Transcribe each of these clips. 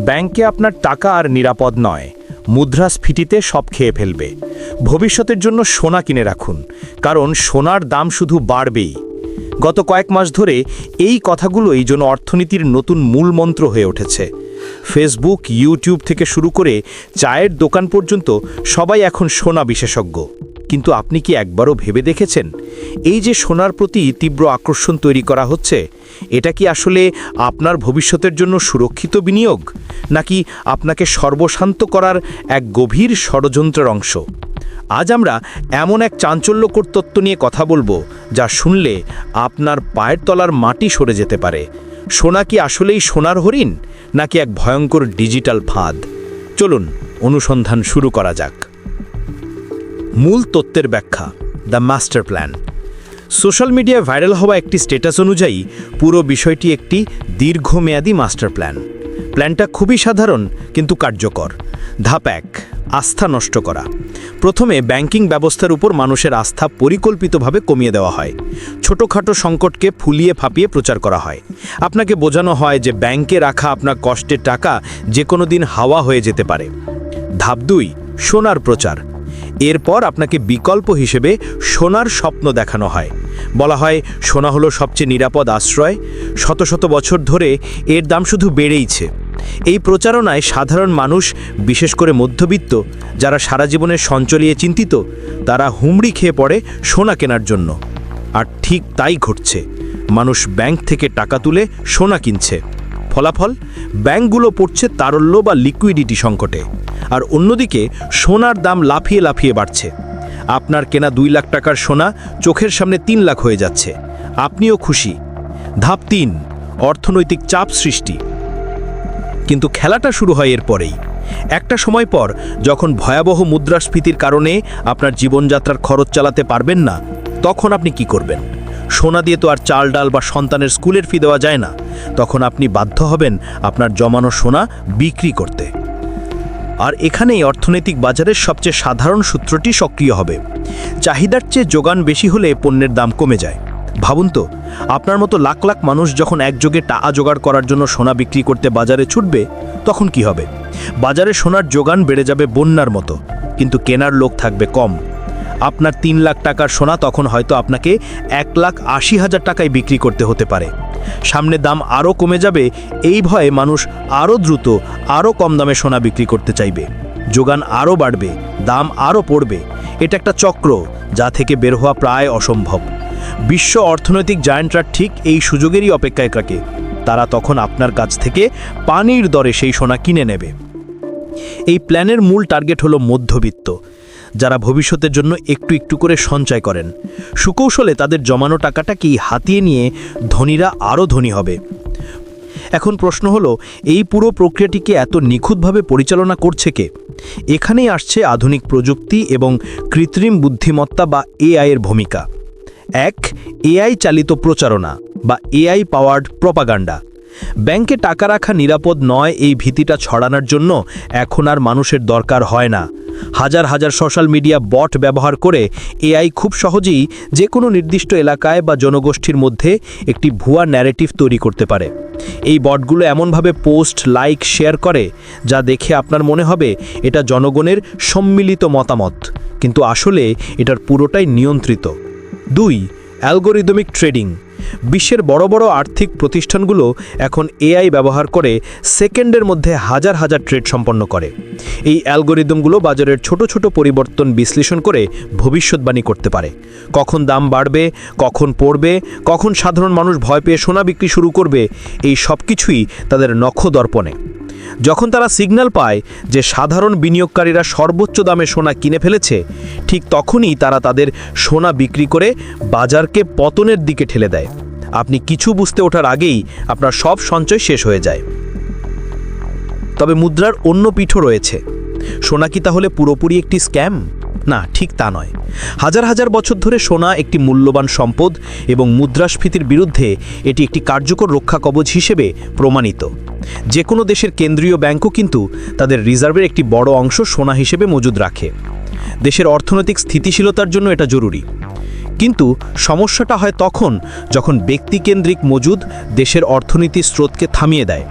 ব্যাংকে আপনার টাকা আর নিরাপদ নয়। মুদ্রাস্ফীতিতে সব খেয়ে ফেলবে। ভবিষ্যতের জন্য সোনা কিনে রাখুন, কারণ সোনার দাম শুধু বাড়বেই। গত কয়েক মাস ধরে এই কথাগুলোই যেন অর্থনীতির নতুন মূল মন্ত্র হয়ে উঠেছে। ফেসবুক, ইউটিউব থেকে শুরু করে চায়ের দোকান পর্যন্ত সবাই এখন সোনা বিশেষজ্ঞ। কিন্তু আপনি কি একবারও ভেবে দেখেছেন? এই যে সোনার প্রতি তীব্র আকর্ষণ তৈরি করা হচ্ছে, এটা কি আসলে আপনার ভবিষ্যতের জন্য সুরক্ষিত বিনিয়োগ? নাকি আপনাকে সর্বশান্ত করার এক গভীর ষড়যন্ত্রের অংশ? আজ আমরা এমন এক চাঞ্চল্যকর তত্ত্ব নিয়ে কথা বলব, যা শুনলে আপনার পায়ের তলার মাটি সরে যেতে পারে। সোনা কি আসলেই সোনার হরিণ, নাকি এক ভয়ঙ্কর ডিজিটাল ফাঁদ? চলুন, অনুসন্ধান শুরু করা যাক। মূল তত্ত্বের ব্যাখ্যা দ্য মাস্টার প্ল্যান সোশ্যাল মিডিয়ায় ভাইরাল হওয়া একটি স্ট্যাটাস অনুযায়ী পুরো বিষয়টি একটি দীর্ঘমেয়াদী মাস্টার প্ল্যান প্ল্যানটা খুবই সাধারণ, কিন্তু কার্যকর। ধাপ এক, আস্থা নষ্ট করা। প্রথমে ব্যাংকিং ব্যবস্থার উপর মানুষের আস্থা পরিকল্পিতভাবে কমিয়ে দেওয়া হয়। ছোটোখাটো সংকটকে ফুলিয়ে ফাঁপিয়ে প্রচার করা হয়। আপনাকে বোঝানো হয় যে ব্যাংকে রাখা আপনার কষ্টের টাকা যে কোনো দিন হাওয়া হয়ে যেতে পারে। ধাপ দুই, সোনার প্রচার। এরপর আপনাকে বিকল্প হিসেবে সোনার স্বপ্ন দেখানো হয়। বলা হয়, সোনা হলো সবচেয়ে নিরাপদ আশ্রয়। শত শত বছর ধরে এর দাম শুধু বেড়েইছে। এই প্রচারণায় সাধারণ মানুষ, বিশেষ করে মধ্যবিত্ত, যারা সারা জীবনের সঞ্চলিয়ে চিন্তিত, তারা হুমড়ি খেয়ে পড়ে সোনা কেনার জন্য। আর ঠিক তাই ঘটছে। মানুষ ব্যাংক থেকে টাকা তুলে সোনা কিনছে। ফলাফল, ব্যাংকগুলো পড়ছে তারল্য বা লিকুইডিটি সংকটে। আর অন্যদিকে, সোনার দাম লাফিয়ে লাফিয়ে বাড়ছে। আপনার কেনা দুই লাখ টাকার সোনা চোখের সামনে তিন লাখ হয়ে যাচ্ছে। আপনিও খুশি। ধাপ তিন, অর্থনৈতিক চাপ সৃষ্টি। কিন্তু খেলাটা শুরু হয় এরপরেই একটা সময় পর, যখন ভয়াবহ মুদ্রাস্ফীতির কারণে আপনার জীবনযাত্রার খরচ চালাতে পারবেন না, তখন আপনি কি করবেন? সোনা দিয়ে তো আর চাল, ডাল বা সন্তানের স্কুলের ফি দেওয়া যায় না। তখন আপনি বাধ্য হবেন আপনার জমানো সোনা বিক্রি করতে। আর এখানেই অর্থনৈতিক বাজারের সবচেয়ে সাধারণ সূত্রটি সক্রিয় হবে। চাহিদার চেয়ে যোগান বেশি হলে পণ্যের দাম কমে যায়। ভাবুন তো, আপনার মতো লাখ লাখ মানুষ যখন একযোগে টাকা জোগাড় করার জন্য সোনা বিক্রি করতে বাজারে ছুটবে, তখন কি হবে? বাজারে সোনার যোগান বেড়ে যাবে বন্যার মতো, কিন্তু কেনার লোক থাকবে কম। আপনার তিন লাখ টাকার সোনা তখন হয়তো আপনাকে এক লাখ আশি হাজার টাকায় বিক্রি করতে হতে পারে। সামনে দাম আরও কমে যাবে, এই ভয়ে মানুষ আরও দ্রুত, আরও কম দামে সোনা বিক্রি করতে চাইবে। যোগান আরও বাড়বে, দাম আরও পড়বে। এটা একটা চক্র, যা থেকে বের হওয়া প্রায় অসম্ভব। বিশ্ব অর্থনৈতিক জায়ান্টরা ঠিক এই সুযোগেরই অপেক্ষায় থাকে। তারা তখন আপনার কাছ থেকে পানির দরে সেই সোনা কিনে নেবে। এই প্ল্যানের মূল টার্গেট হলো মধ্যবিত্ত। যারা ভবিষ্যতের জন্য একটু একটু করে সঞ্চয় করেন। সুকৌশলে তাদের জমানো টাকাটাকেই হাতিয়ে নিয়ে ধনীরা আরও ধনী হবে। এখন প্রশ্ন হলো, এই পুরো প্রক্রিয়াটিকে এত নিখুঁতভাবে পরিচালনা করছে কে? এখানেই আসছে আধুনিক প্রযুক্তি এবং কৃত্রিম বুদ্ধিমত্তা বা এআইয়ের ভূমিকা। এক, এআই চালিত প্রচারণা বা এআই পাওয়ার্ড প্রপাগান্ডা। ব্যাংকে টাকা রাখা নিরাপদ নয় এই ভীতিটা ছড়ানোর জন্য এখন আর মানুষের দরকার হয় না। হাজার হাজার সোশ্যাল মিডিয়া বট ব্যবহার করে এআই খুব সহজেই যে কোনো নির্দিষ্ট এলাকায় বা জনগোষ্ঠীর মধ্যে একটি ভুয়া ন্যারেটিভ তৈরি করতে পারে। এই বটগুলো এমনভাবে পোস্ট, লাইক, শেয়ার করে যা দেখে আপনার মনে হবে এটা জনগণের সম্মিলিত মতামত। কিন্তু আসলে এটার পুরোটাই নিয়ন্ত্রিত। দুই, অ্যালগোরিদমিক ট্রেডিং। বিশ্বের বড় বড় আর্থিক প্রতিষ্ঠানগুলো এখন এআই ব্যবহার করে সেকেন্ডের মধ্যে হাজার হাজার ট্রেড সম্পন্ন করে। এই অ্যালগোরিদমগুলো বাজারের ছোট ছোট পরিবর্তন বিশ্লেষণ করে ভবিষ্যৎবাণী করতে পারে। কখন দাম বাড়বে, কখন পড়বে, কখন সাধারণ মানুষ ভয় পেয়ে সোনা বিক্রি শুরু করবে, এই সব কিছুই তাদের নখদর্পণে। যখন তারা সিগন্যাল পায় যে সাধারণ বিনিয়োগকারীরা সর্বোচ্চ দামে সোনা কিনে ফেলেছে, ঠিক তখনই তারা তাদের সোনা বিক্রি করে বাজারকে পতনের দিকে ঠেলে দেয়। আপনি কিছু বুঝতে ওঠার আগেই আপনার সব সঞ্চয় শেষ হয়ে যায়। তবে মুদ্রার অন্য পিঠও রয়েছে। সোনা কি তাহলে পুরোপুরি একটি স্ক্যাম? না, ঠিক তা নয়। হাজার হাজার বছর ধরে সোনা একটি মূল্যবান সম্পদ এবং মুদ্রাস্ফীতির বিরুদ্ধে এটি একটি কার্যকর রক্ষা কবচ হিসেবে প্রমাণিত। যে কোনো দেশের কেন্দ্রীয় ব্যাংকও কিন্তু তাদের রিজার্ভের একটি বড় অংশ সোনা হিসেবে মজুদ রাখে। দেশের অর্থনৈতিক স্থিতিশীলতার জন্য এটা জরুরি। কিন্তু সমস্যাটা হয় তখন যখন ব্যক্তিকেন্দ্রিক মজুদ দেশের অর্থনীতির স্রোতকে থামিয়ে দেয়।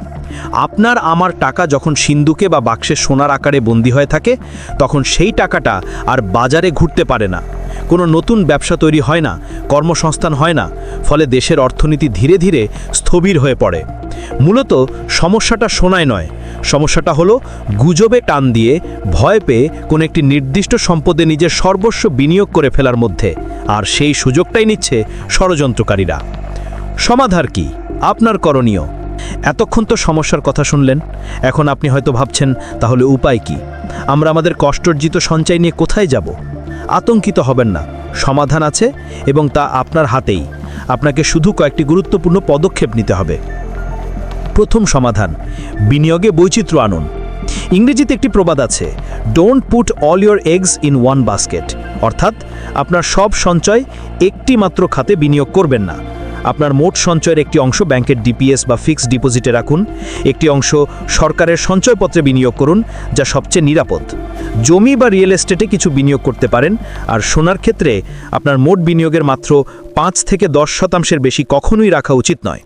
আপনার আমার টাকা যখন সিন্ধুকে বা বাক্সে সোনার আকারে বন্দি হয়ে থাকে, তখন সেই টাকাটা আর বাজারে ঘুরতে পারে না। কোনো নতুন ব্যবসা তৈরি হয় না, কর্মসংস্থান হয় না, ফলে দেশের অর্থনীতি ধীরে ধীরে স্থবির হয়ে পড়ে। মূলত সমস্যাটা সোনায় নয়, সমস্যাটা হলো গুজবে টান দিয়ে ভয় পেয়ে কোনো একটি নির্দিষ্ট সম্পদে নিজের সর্বস্ব বিনিয়োগ করে ফেলার মধ্যে, আর সেই সুযোগটাই নিচ্ছে ষড়যন্ত্রকারীরা। সমাধার কি? আপনার করণীয়। এতক্ষণ তো সমস্যার কথা শুনলেন। এখন আপনি হয়তো ভাবছেন, তাহলে উপায় কি? আমরা আমাদের কষ্টর্জিত সঞ্চয় নিয়ে কোথায় যাব? আতঙ্কিত হবেন না। সমাধান আছে এবং তা আপনার হাতেই। আপনাকে শুধু কয়েকটি গুরুত্বপূর্ণ পদক্ষেপ নিতে হবে। প্রথম সমাধান, বিনিয়োগে বৈচিত্র্য আনুন। ইংরেজিতে একটি প্রবাদ আছে don't put all your eggs in one basket অর্থাৎ, আপনার সব সঞ্চয় একটি মাত্র খাতে বিনিয়োগ করবেন না। আপনার মোট সঞ্চয়ের একটি অংশ ব্যাংকের ডিপিএস বা ফিক্সড ডিপোজিটে রাখুন। একটি অংশ সরকারের সঞ্চয়পত্রে বিনিয়োগ করুন, যা সবচেয়ে নিরাপদ। জমি বা রিয়েল এস্টেটে কিছু বিনিয়োগ করতে পারেন, আর সোনার ক্ষেত্রে আপনার মোট বিনিয়োগের মাত্র পাঁচ থেকে দশ শতাংশের বেশি কখনোই রাখা উচিত নয়।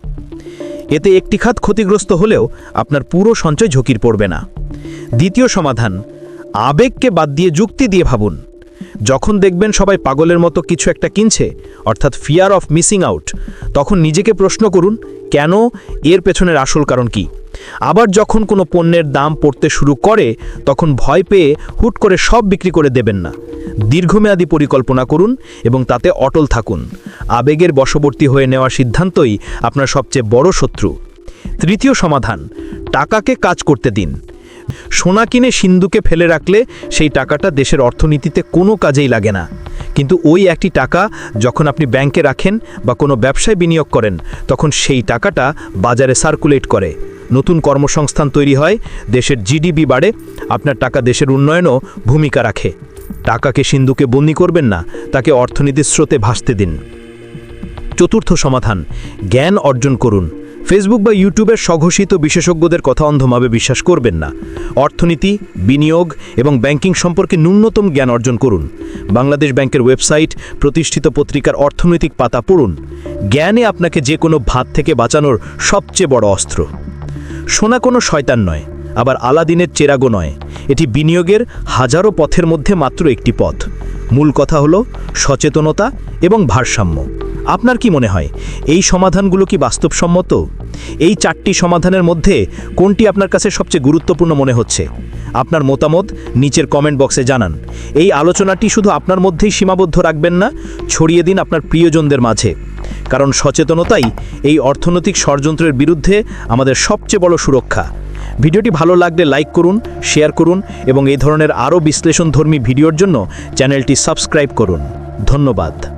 এতে একটি খাত ক্ষতিগ্রস্ত হলেও আপনার পুরো সঞ্চয় ঝুঁকির পড়বে না। দ্বিতীয় সমাধান, আবেগকে বাদ দিয়ে যুক্তি দিয়ে ভাবুন। যখন দেখবেন সবাই পাগলের মতো কিছু একটা কিনছে, অর্থাৎ ফিয়ার অফ মিসিং আউট তখন নিজেকে প্রশ্ন করুন, কেন এর পেছনের আসল কারণ কি? আবার যখন কোনো পণ্যের দাম পড়তে শুরু করে, তখন ভয় পেয়ে হুট করে সব বিক্রি করে দেবেন না। দীর্ঘমেয়াদী পরিকল্পনা করুন এবং তাতে অটল থাকুন। আবেগের বশবর্তী হয়ে নেওয়া সিদ্ধান্তই আপনার সবচেয়ে বড় শত্রু। তৃতীয় সমাধান, টাকাকে কাজ করতে দিন। সোনা কিনে সিন্ধুকে ফেলে রাখলে সেই টাকাটা দেশের অর্থনীতিতে কোনো কাজেই লাগে না। কিন্তু ওই একটি টাকা যখন আপনি ব্যাংকে রাখেন বা কোনো ব্যবসায় বিনিয়োগ করেন, তখন সেই টাকাটা বাজারে সার্কুলেট করে। নতুন কর্মসংস্থান তৈরি হয়, দেশের জিডিপি বাড়ে, আপনার টাকা দেশের উন্নয়নও ভূমিকা রাখে। টাকাকে সিন্ধুকে বন্দি করবেন না, তাকে অর্থনীতির স্রোতে ভাসতে দিন। চতুর্থ সমাধান, জ্ঞান অর্জন করুন। ফেসবুক বা ইউটিউবের স্বঘোষিত বিশেষজ্ঞদের কথা অন্ধভাবে বিশ্বাস করবেন না। অর্থনীতি, বিনিয়োগ এবং ব্যাংকিং সম্পর্কে ন্যূনতম জ্ঞান অর্জন করুন। বাংলাদেশ ব্যাংকের ওয়েবসাইট, প্রতিষ্ঠিত পত্রিকার অর্থনৈতিক পাতা পড়ুন। জ্ঞানে আপনাকে যে কোনো ভাত থেকে বাঁচানোর সবচেয়ে বড় অস্ত্র। সোনা কোনো শয়তান নয়, আবার আলাদিনের চেরাগো নয়। এটি বিনিয়োগের হাজারো পথের মধ্যে মাত্র একটি পথ। মূল কথা হলো সচেতনতা এবং ভারসাম্য। আপনার কি মনে হয়, এই সমাধানগুলো কি বাস্তবসম্মত? এই চারটি সমাধানের মধ্যে কোনটি আপনার কাছে সবচেয়ে গুরুত্বপূর্ণ মনে হচ্ছে? আপনার মতামত নিচের কমেন্ট বক্সে জানান। এই আলোচনাটি শুধু আপনার মধ্যেই সীমাবদ্ধ রাখবেন না, ছড়িয়ে দিন আপনার প্রিয়জনদের মাঝে। কারণ সচেতনতাই এই অর্থনৈতিক ষড়যন্ত্রের বিরুদ্ধে আমাদের সবচেয়ে বড় সুরক্ষা। ভিডিওটি ভালো লাগলে লাইক করুন, শেয়ার করুন এবং এই ধরনের আরও বিশ্লেষণধর্মী ভিডিওর জন্য চ্যানেলটি সাবস্ক্রাইব করুন। ধন্যবাদ।